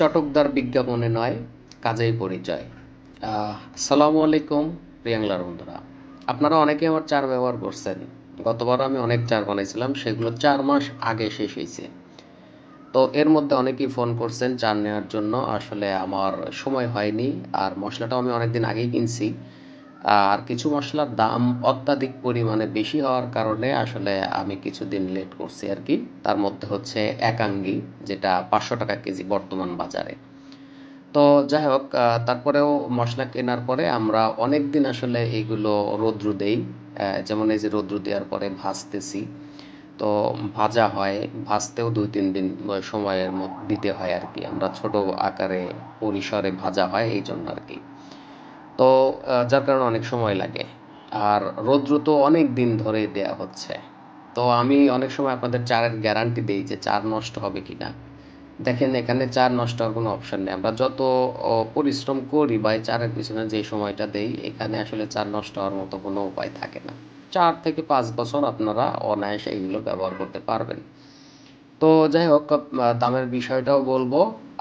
চটকদার বিজ্ঞাপনে নয়, কাজেই পরিচয়। আসসালামু আলাইকুম প্রিয়াংলার বন্ধুরা। আপনারা অনেকে আমার চার ব্যবহার করছেন। গতবার আমি অনেক চার বানাইছিলাম, সেগুলো চার মাস আগে শেষ হয়েছে তো এর মধ্যে অনেকেই ফোন করছেন চার নেওয়ার জন্য। আসলে আমার সময় হয়নি, আর মশলাটাও আমি অনেকদিন আগেই কিনছি। আর কিছু মশলার দাম অত্যাধিক পরিমাণে বেশি হওয়ার কারণে আসলে আমি কিছুদিন লেট করছি আর কি। তার মধ্যে হচ্ছে একাঙ্গি, যেটা পাঁচশো টাকা কেজি বর্তমান বাজারে। তো যাই হোক তারপরেও মশলা কেনার পরে আমরা অনেক দিন আসলে এইগুলো রৌদ্র দেই। যেমন এই যে রৌদ্র দেওয়ার পরে ভাজতেছি। তো ভাজা হয়, ভাজতেও দুই, তিন দিন সময়ের মধ্যে দিতে হয় আর কি। আমরা ছোট আকারে পরিসরে ভাজা হয়, এই জন্য আর কি। তো যার কারণে অনেক সময় লাগে। আর রৌদ্র তো অনেক দিন ধরে দেয়া হচ্ছে। তো আমি অনেক সময় আপনাদের চারের গ্যারান্টি দিই যে চার নষ্ট হবে কিনা। দেখেন, এখানে চার নষ্ট হওয়ার কোনো অপশন নেই। আমরা যত পরিশ্রম করি বা এই চারের পিছনে যে সময়টা দেই, এখানে আসলে চার নষ্ট হওয়ার মতো কোনো উপায় থাকে না। চার থেকে পাঁচ বছর আপনারা অনায়াসে এগুলো ব্যবহার করতে পারবেন। তো যাই হোক দামের বিষয়টাও বলব।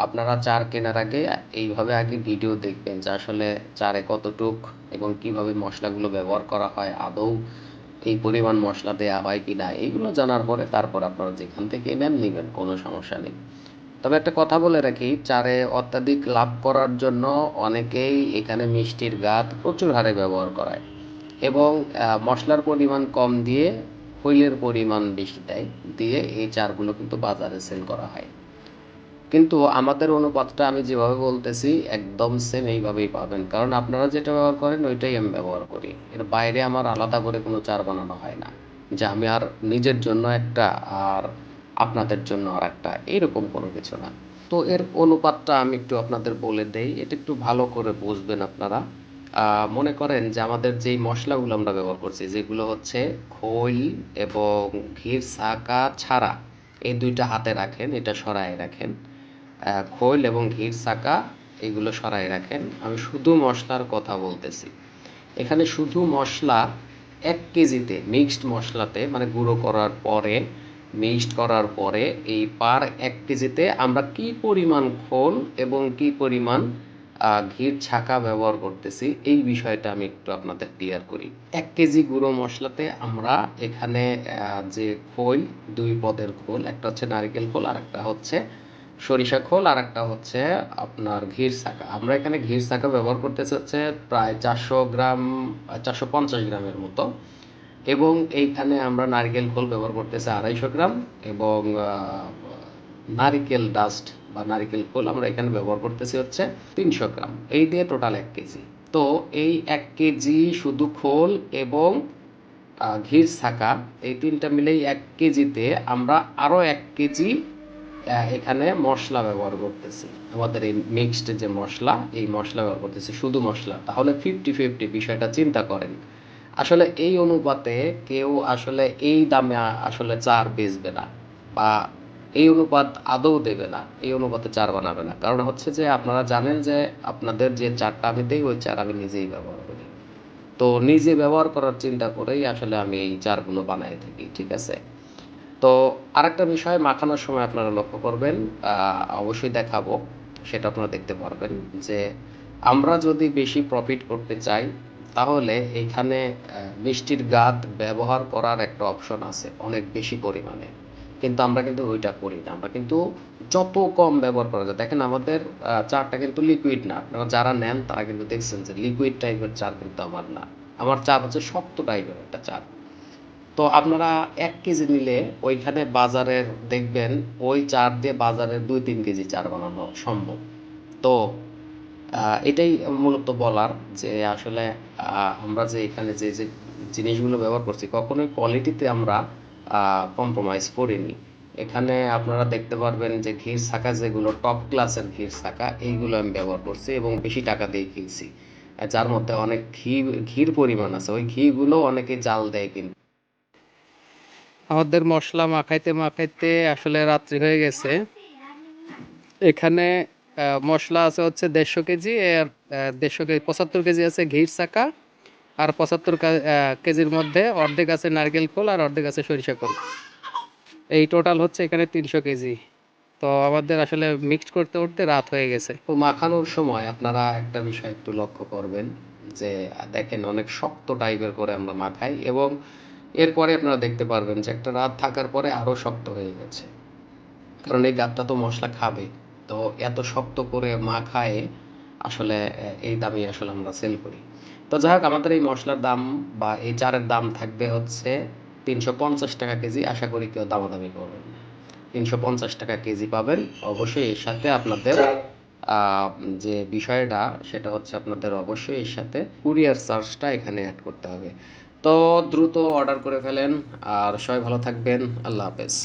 আপনারা চার কেনার আগে এইভাবে আগে ভিডিও দেখবেন যে আসলে চারে কতটুক এবং কীভাবে মশলাগুলো ব্যবহার করা হয়, আদৌ এই পরিমাণ মশলা দেওয়া হয় কি না এইগুলো জানার পরে তারপর আপনারা যেখান থেকে নেন নেবেন, কোনো সমস্যা নেই। তবে একটা কথা বলে রাখি, চারে অত্যাধিক লাভ করার জন্য অনেকেই এখানে মিষ্টির গাত প্রচুর হারে ব্যবহার করায় এবং মশলার পরিমাণ কম দিয়ে হুইলের পরিমাণ বেশি দেয়, দিয়ে এই চারগুলো কিন্তু বাজারে সেল করা হয়। কিন্তু আমাদের অনুপাতটা আমি যেভাবে বলতেছি, একদম সেম এইভাবেই পাবেন। কারণ আপনারা যেটা ব্যবহার করেন, ওইটাই আমি ব্যবহার করি। এর বাইরে আমার আলাদা করে কোনো চার বানানো হয় না। যে আমি আর নিজের জন্য একটা আর আপনাদের জন্য আর একটা এরকম কোনো কিছু না। তো এর অনুপাতটা আমি একটু আপনাদের বলে দেই। এটা একটু ভালো করে বুঝবেন আপনারা। মনে করেন যে আমাদের যেই মশলাগুলো আমরা ব্যবহার করছি, যেগুলো হচ্ছে খৈল এবং ঘির ছাকা ছাড়া, এই দুইটা হাতে রাখেন, এটা সরায় রাখেন। খৈল এবং ঘির ছাকা, এগুলো সরাই রাখেন। আমি শুধু মশলার কথা বলতেছি। এখানে শুধু মশলা, এক কেজিতে মিক্সড মশলাতে মানে গুঁড়ো করার পরে, মিক্সড করার পরে এই পার এক কেজিতে আমরা কি পরিমাণ খোল এবং কি পরিমাণ ঘির ছাকা ব্যবহার করতেছি। এই বিষয়টা আমি একটু আপনাদের ক্লিয়ার করি। এক কেজি গুঁড়ো মশলাতে আমরা এখানে যে খোল, দুই পদের খোল, একটা হচ্ছে নারকেল খোল আর একটা হচ্ছে সরিষা খোল আর একটা হচ্ছে আপনার ঘির ছাকা। আমরা এখানে ঘির ছাকা ব্যবহার করতেছি হচ্ছে প্রায় চারশো গ্রাম চারশো পঞ্চাশ গ্রামের মতো। এবং এইখানে আমরা নারকেল খোল ব্যবহার করতেছি আড়াইশো গ্রাম এবং নারিকেল ডাস্ট বা নারিকেল খোল আমরা এখানে ব্যবহার করতেছি হচ্ছে তিনশো গ্রাম। এই দিয়ে টোটাল এক কেজি। তো এই এক কেজি শুধু খোল এবং ঘির ছাকা, এই তিনটা মিলেই এক কেজিতে আমরা আরও এক কেজি এখানে মশলা ব্যবহার করতেছি। আমাদের এই মিক্সড যে মশলা, এই মশলা ব্যবহার করতেছি, শুধু মশলা। তাহলে ফিফটি ফিফটি বিষয়টা চিন্তা করেন। আসলে এই অনুপাতে কেউ আসলে এই দামে আসলে চার বেচবে না। বা এই অনুপাত আদৌ দেবে না, এই অনুপাতে চার বানাবে না। কারণ হচ্ছে যে আপনারা জানেন যে আপনাদের যে চারটা আমি দিই, ওই চার আমি নিজেই ব্যবহার করি। তো নিজে ব্যবহার করার চিন্তা করেই আসলে আমি এই চারগুলো বানাই থাকি, ঠিক আছে? তো আরেকটা বিষয়, মাখানোর সময় আপনারা লক্ষ্য করবেন অবশ্যই দেখাবো, সেটা আপনারা দেখতে পারবেন যে আমরা যদি বেশি প্রফিট করতে চাই, তাহলে এখানে মিষ্টির গাদ ব্যবহার করার একটা অপশন আছে, অনেক বেশি পরিমাণে। কিন্তু আমরা কিন্তু ওইটা করি না। আমরা কিন্তু যত কম ব্যবহার করা যায়। দেখেন আমাদের চারটা কিন্তু লিকুইড না। আপনারা যারা নেন, তারা কিন্তু দেখছেন যে লিকুইড টাইপের চার কিন্তু আমার না। আমার চার হচ্ছে শক্ত টাইপের একটা চার তো আপনারা এক কেজি নিলে ওইখানে বাজারের দেখবেন, ওই চার দিয়ে বাজারে দুই তিন কেজি চার বানানো সম্ভব। তো এটাই মূলত বলার যে আসলে আমরা যে এখানে যে যে জিনিসগুলো ব্যবহার করছি, কখনোই কোয়ালিটিতে আমরা কম্প্রোমাইজ করিনি। এখানে আপনারা দেখতে পারবেন যে ঘির ছাকা যেগুলো টপ ক্লাসের ঘির ছাকা এইগুলো আমি ব্যবহার করছি এবং বেশি টাকা দিয়ে কিনছি। যার মধ্যে অনেক ঘি, ঘির পরিমাণ আছে, ওই ঘিগুলো অনেকে জাল দেয় কিন্তু। আমাদের মশলা মাখাইতে মাখাইতে আসলে রাত্রি হয়ে গেছে। এখানে মশলা আছে হচ্ছে দেড়শো কেজি, আর দেড়শো কেজি, পঁচাত্তর কেজি আছে ঘির চাকা আর পঁচাত্তর কেজির মধ্যে অর্ধেক আছে নারকেল খোল আর অর্ধেক আছে সরিষা খোল। এই টোটাল হচ্ছে এখানে তিনশো কেজি। তো আমাদের আসলে মিক্সড করতে করতে রাত হয়ে গেছে। তো মাখানোর সময় আপনারা একটা বিষয় একটু লক্ষ্য করবেন, যে দেখেন অনেক শক্ত টাইপের করে আমরা মাখাই এবং এরপরে আপনারা দেখতে পারবেন যে একটা রাত থাকার পরে আরও শক্ত হয়ে গেছে। কারণ এই গাবটা তো মশলা খাবে। তো এত শক্ত করে মাখায় আসলে এই দামে আসলে আমরা সেল করি। তো যাই হোক, আমাদের এই মশলার দাম বা এই চারের দাম থাকবে হচ্ছে তিনশো পঞ্চাশ টাকা কেজি। আশা করি কেউ দামাদামি করবেন তিনশো পঞ্চাশ টাকা কেজি পাবেন। অবশ্যই এর সাথে আপনাদের যে বিষয়টা, সেটা হচ্ছে আপনাদের অবশ্যই এর সাথে কুরিয়ার চার্জটা এখানে অ্যাড করতে হবে। তো দ্রুত অর্ডার করে ফেলেন। আর সবাই ভালো থাকবেন। আল্লাহ হাফেজ।